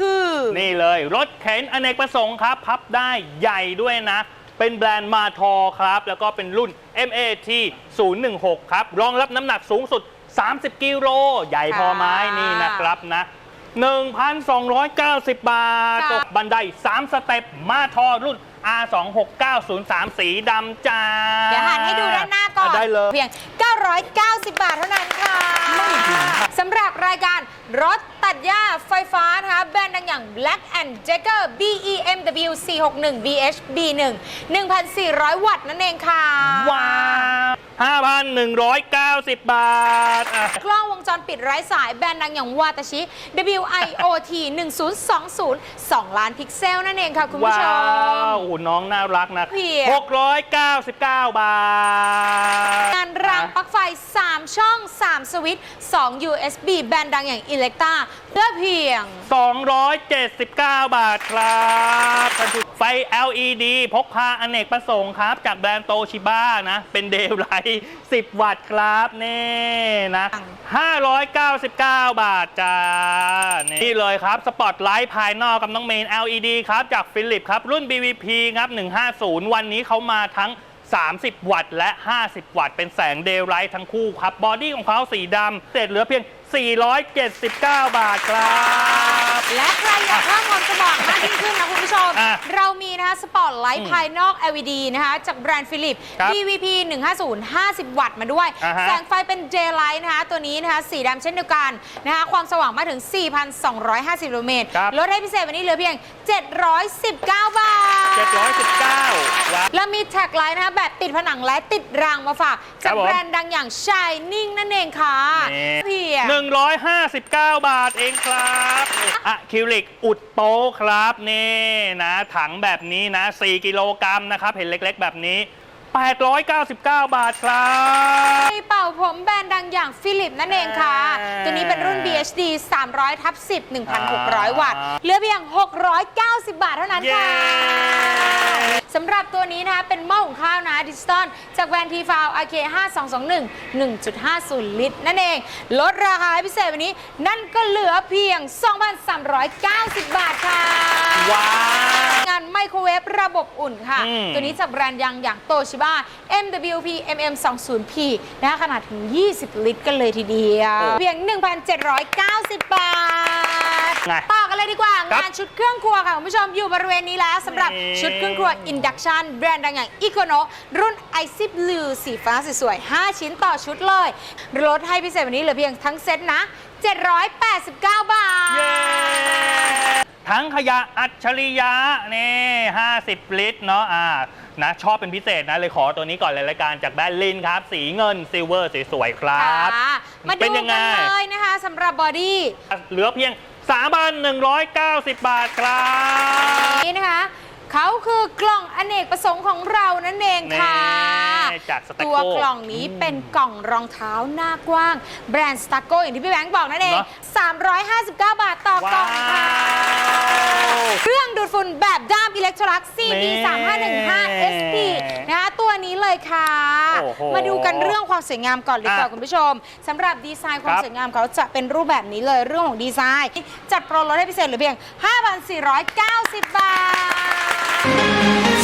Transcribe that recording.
คือ นี่เลยรถเข็นอเนกประสงค์ครับ พับได้ใหญ่ด้วยนะ เป็นแบรนด์มาทอครับ แล้วก็เป็นรุ่น MAT 016 ครับ รองรับน้ำหนักสูงสุด 30 กิโลใหญ่พอไหม้ค่ะนี่นะครับนะ 1,290 บาทค่ะ ตกบันได 3 สเต็ปมาทอรุ่น R26903 สีดำจ้าเดี๋ยวหันให้ดูด้านหน้าก่อนะได้เลย เพียง 990 บาทเท่านั้นค่ะไม่ถึงครับสำหรับรายการรถตัดหญ้าไฟฟ้านะคะแบรนด์ดังอย่าง Black and Jagger BEMW C61 VH B1 1,400 วัตต์นั่นเองค่ะ ว้าว 5,190 บาทอะกล้องวงจรปิดไร้สายแบรนด์ดังอย่างวาตาชิ WIOT 1020 2 ล้านพิกเซลนั่นเองค่ะ คุณผู้ชว้ามวโอ้น้องน่ารักนะ เพียง699 บาท งานรางปลั๊กไฟ 3 ช่อง 3 สวิตช์2 USB แบรนด์ดังอย่าง Electa เพื่อเพียง 279 บาทครับ ไฟ LED พกพาอเนกประสงค์ครับ จากแบรนด์โตชิบ้านะ เป็นเดลไลท์10 วัตต์ครับนี่นะ599 บาทจ้า นี่เลยครับ สปอตไลท์ภายนอกกับน้องเมน LED ครับ จากฟิลิปครับ รุ่น BVP ครับ 150 วันนี้เขามาทั้ง 30 วัตต์และ 50 วัตต์ เป็นแสงเดย์ไลท์ทั้งคู่ครับ บอดี้ของเขาสีดำเสร็จเหลือเพียง 479 บาทครับ และใครอยากเพิ่มความสว่าง เรามีนะคะสปอตไลอืท์มภายนอก LED นะคะจากแบรนด์ฟิลิป ครับ BVP 150 50 วัตต์มาด้วย อ่าฮะ แสงไฟเป็น J-Light นะคะ ตัวนี้นะคะ สีดำเช่นเดียวกันนะคะความสว่างมากถึง 4,250กิโลเมตรครับ ลดให้พิเศษวันนี้เหลือเพียง 719 บาท 719ว้าว แล้วมีแท็กไลน์นะคะแบบติดผนังและติดรางมาฝากจากครับผมแบรนด์ดังอย่าง Shining นั่นเองค่ะนี่ เพียง159บาทเองครับอะคริลิกอุดโป๊ะครับนี่นะ ถังแบบนี้นะ 4 กิโลกรัมนะครับ เห็นเล็ก ๆ แบบนี้ 899 บาทครับ มีเป่าผมแบรนด์ดังอย่างฟิลิปนั่นเองค่ะอ่าตัวนี้เป็นรุ่น BHD 300ทับ10 1,600 วัตต์อ่าเหลือเพียง 690 บาทเท่านั้นค่ะ เย้ สำหรับตัวนี้นะคะเป็นหม้อหุงข้าวนะดิจิตอลจากแบรนด์ทีฟาว AK 5221 1.50 ลิตร นั่นเอง ลดราคาให้พิเศษวันนี้ นั่นก็เหลือเพียง 2,390 บาทค่ะ ว้าวงาน ไมโครเวฟระบบอุ่นค่ะ อืม ตัวนี้จากแบรนด์ยังอย่างโตชิบ้า MWP MM 2 0 P นะคะขนาดถึง 20 ลิตรกันเลยทีเดียวเพียง 1,790 บาท ไง ต่อกันเลยดีกว่า ครับงานชุดเครื่องครัวค่ะ คุณผู้ชมอยู่บริเวณนี้แล้วสำหรับนี่ ชุดเครื่องครัว Induction แบรนด์ดังอย่าง Econo รุ่น i c 10 Blue สีฟ้าสวยๆ5 ชิ้นต่อชุดเลย ลดให้พิเศษวันนี้เหลือเพียงทั้งเซ็ตนะ 789 บา ทเย้ทั้งขยะอัจฉริยะนี่50 ลิตรเนาะอ่านะชอบเป็นพิเศษนะ เลยขอตัวนี้ก่อนเลยรายการจากแบรนด์ลินครับ สีเงินซิลเวอร์สวยๆครับค่ะมาเป็ดูนกัยันงไงเลยนะคะสำหรับบอดี้ เหลือเพียง 3,190 บาทครับ นี้นะคะเขาคือกล่องอเนกประสงค์ของเรานั่นเองค่ะ นี่จากสเต็กตัวโก้กล่องนี้เป็นกล่องรองเท้าหน้ากว้าง แบรนด์สตาร์โกอย่างที่พี่แบงค์บอกนั่นเอง เนอะ 359 บาทต่อกล่องค่ะเครื่องดูดฝุ่นแบบด้ามอิเล็กทรลัก CB 3515 SP นะคะตัวนี้เลยค่ะ โอ้โหมาดูกันเรื่องความสวยงามก่อนเลยค่ะอะคุณผู้ชมสำหรับดีไซน์ความครับสวยงามเขาจะเป็นรูปแบบนี้เลยเรื่องของดีไซน์ จัดโปรลดให้พิเศษเหลือเพียง 5,490 บาท